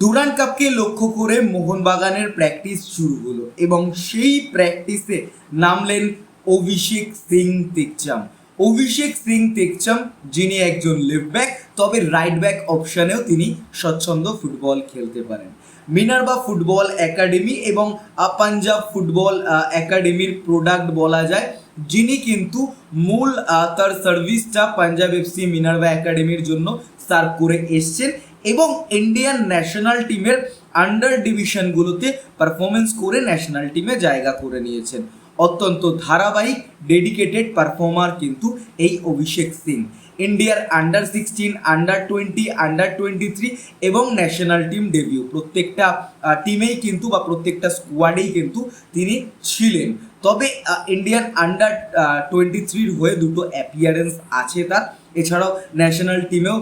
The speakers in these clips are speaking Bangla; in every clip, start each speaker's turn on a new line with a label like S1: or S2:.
S1: ডুরান্ড কাপকে লক্ষ্য করে মোহনবাগানের প্র্যাকটিস শুরু হলো এবং সেই প্র্যাকটিসে নামলেন অভিষেক সিং তেকচাম। অভিষেক সিং তেকচাম, যিনি একজন লেফট ব্যাক তবে রাইট ব্যাক অপশানেও তিনি স্বচ্ছন্দ ফুটবল খেলতে পারেন। মিনারবা ফুটবল একাডেমি এবং পাঞ্জাব ফুটবল একাডেমির প্রোডাক্ট বলা যায়, যিনি কিন্তু মূল তার সার্ভিসটা পাঞ্জাব এফসি মিনারবা একাডেমির জন্য সার্ভ করে এসছেন এবং ইন্ডিয়ান ন্যাশনাল টিমের আন্ডার ডিভিশনগুলোতে পারফরমেন্স করে ন্যাশনাল টিমে জায়গা করে নিয়েছেন। অত্যন্ত ধারাবাহিক ডেডিকেটেড পারফর্মার কিন্তু এই অভিষেক সিং। ইন্ডিয়ার under sixteen under twenty under twenty three এবং ন্যাশনাল টিম ডেবিউ প্রত্যেকটা টিমেই কিন্তু বা প্রত্যেকটা স্কোয়াডেই কিন্তু তিনি ছিলেন। তবে ইন্ডিয়ান আন্ডার টোয়েন্টি থ্রির হয়ে দুটো অ্যাপিয়ারেন্স আছে তার। এছাড়াও ন্যাশনাল টিমেও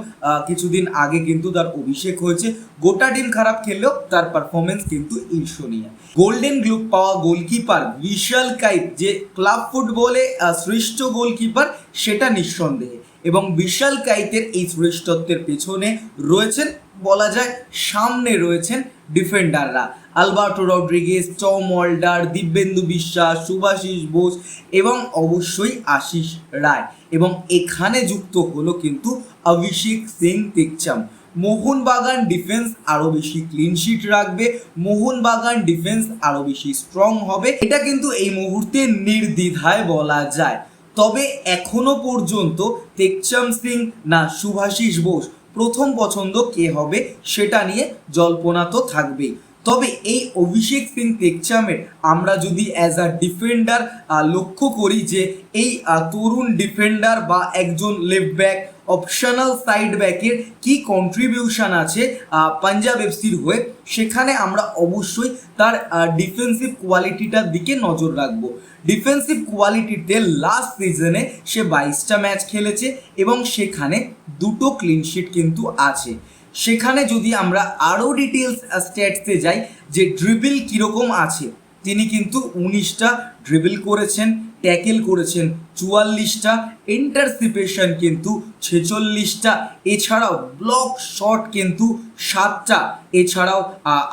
S1: কিছুদিন আগে কিন্তু তার অভিষেক হয়েছে। গোটা টিম খারাপ খেললেও তার পারফরমেন্স কিন্তু ঈর্ষণীয়। গোল্ডেন গ্লুপ পাওয়া গোলকিপার বিশাল কাইপ যে ক্লাব ফুটবলে শ্রেষ্ঠ গোলকিপার সেটা নিঃসন্দেহে। এবং বিশাল কাইতের এই শ্রেষ্ঠত্বের পেছনে রয়েছেন বলা যায় সামনে রয়েছেন ডিফেন্ডাররা। Alberto Rodriguez, Tom Aldred, Dibyendu Biswas, Subhasish Bose এবং অবশ্যই আশিস রায়। এবং এখানে যুক্ত হলো কিন্তু অভিষেক সিং তেকচাম মোহনবাগান ডিফেন্স আরও বেশি ক্লিনশিট রাখবে, মোহনবাগান ডিফেন্স আরও বেশি স্ট্রং হবে। এটা কিন্তু এই মুহূর্তে নির্দ্বিধায় বলা যায়। তবে এখনও পর্যন্ত তেকচাম সিং না সুভাষিস বোস প্রথম পছন্দ কে হবে সেটা নিয়ে জল্পনা তো থাকবেই। তবে এই অভিষেক সিং তেকচামের আমরা যদি অ্যাজ আ ডিফেন্ডার লক্ষ্য করি যে এই তরুণ ডিফেন্ডার বা একজন লেফট ব্যাক অপশনাল সাইড ব্যাকের কি কন্ট্রিবিউশন আছে পাঞ্জাব এফসির হয়ে, সেখানে আমরা অবশ্যই তার ডিফেন্সিভ কোয়ালিটিটার দিকে নজর রাখব। ডিফেন্সিভ কোয়ালিটিতে লাস্ট সিজনে সে বাইশটা ম্যাচ খেলেছে এবং সেখানে দুটো ক্লিনশিট কিন্তু আছে। সেখানে যদি আমরা আরও ডিটেলস স্ট্যাটসে যাই, যে ড্রিবিল কীরকম আছে, তিনি কিন্তু উনিশটা ড্রিবল করেছেন ট্যাকেল করেছেন, চুয়াল্লিশটা ইন্টারসিপেশন কিন্তু ছেচল্লিশটা, এছাড়াও ব্লক শট কিন্তু সাতটা, এছাড়াও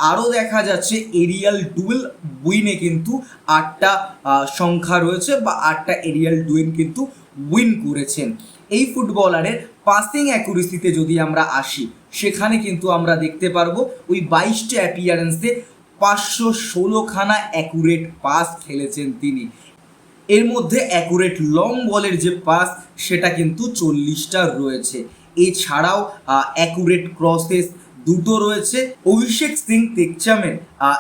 S1: আরও দেখা যাচ্ছে এরিয়াল ডুয়েল উইনে কিন্তু আটটা সংখ্যা রয়েছে বা আটটা এরিয়াল ডুয়েন কিন্তু উইন করেছেন। এই ফুটবলারের পাসিং অ্যাকুরেসিতে যদি আমরা আসি, সেখানে কিন্তু আমরা দেখতে পারব ওই বাইশটা অ্যাপিয়ারেন্সে পাঁচশো ষোলোখানা অ্যাকুরেট পাস খেলেছেন তিনি। এর মধ্যে অ্যাকুরেট লং বলের যে পাস সেটা কিন্তু চল্লিশটা রয়েছে। এছাড়াও অ্যাকুরেট ক্রসেস দুটো রয়েছে। অভিষেক সিং তেকচামের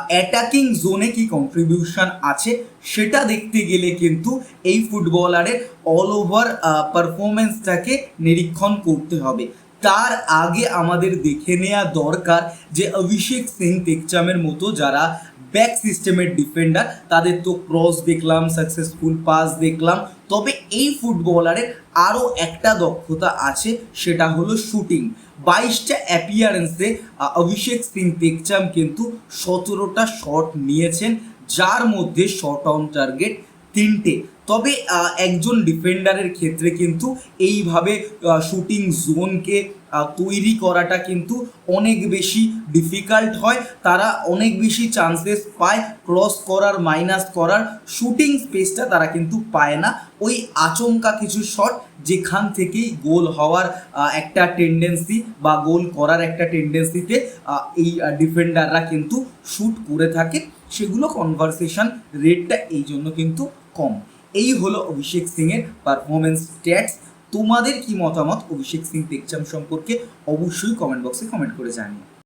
S1: অ্যাটাকিং জোনে কি কন্ট্রিবিউশন আছে সেটা দেখতে গেলে কিন্তু এই ফুটবলারের অল ওভার পারফরমেন্সটাকে নিরীক্ষণ করতে হবে। তার আগে আমাদের দেখে নেওয়া দরকার যে অভিষেক সিং তেকচামের মতো যারা ব্যাক সিস্টেমের ডিফেন্ডার তাদের তো ক্রস দেখলাম সাকসেসফুল পাস দেখলাম। তবে এই ফুটবলারের আরও একটা দক্ষতা আছে, সেটা হলো শুটিং বাইশটা অ্যাপিয়ারেন্সে অভিষেক সিং তেকচাম কিন্তু সতেরোটা শট নিয়েছেন, যার মধ্যে শর্ট অন টার্গেট তিনটে। তবে একজন ডিফেন্ডারের ক্ষেত্রে কিন্তু এইভাবে শুটিং জোনকে তৈরি করাটা কিন্তু অনেক বেশি ডিফিকাল্ট হয়। তারা অনেক বেশি চান্সেস পায় ক্রস করার মাইনাস করার। শুটিং স্পেসটা তারা কিন্তু পায় না। ওই আচমকা কিছু শট যেখান থেকেই গোল হওয়ার একটা টেন্ডেন্সি বা গোল করার একটা টেন্ডেন্সিতে এই ডিফেন্ডাররা কিন্তু শ্যুট করে থাকে, সেগুলো কনভারসেশন রেটটা এই জন্য কিন্তু কম। এই হলো অভিষেক সিংয়ের পারফরমেন্স স্ট্যাটস তোমাদের কি মতামত? অভিষেক সিং টেকচাম সম্পর্কে অবশ্যই কমেন্ট বক্সে কমেন্ট করে জানিও।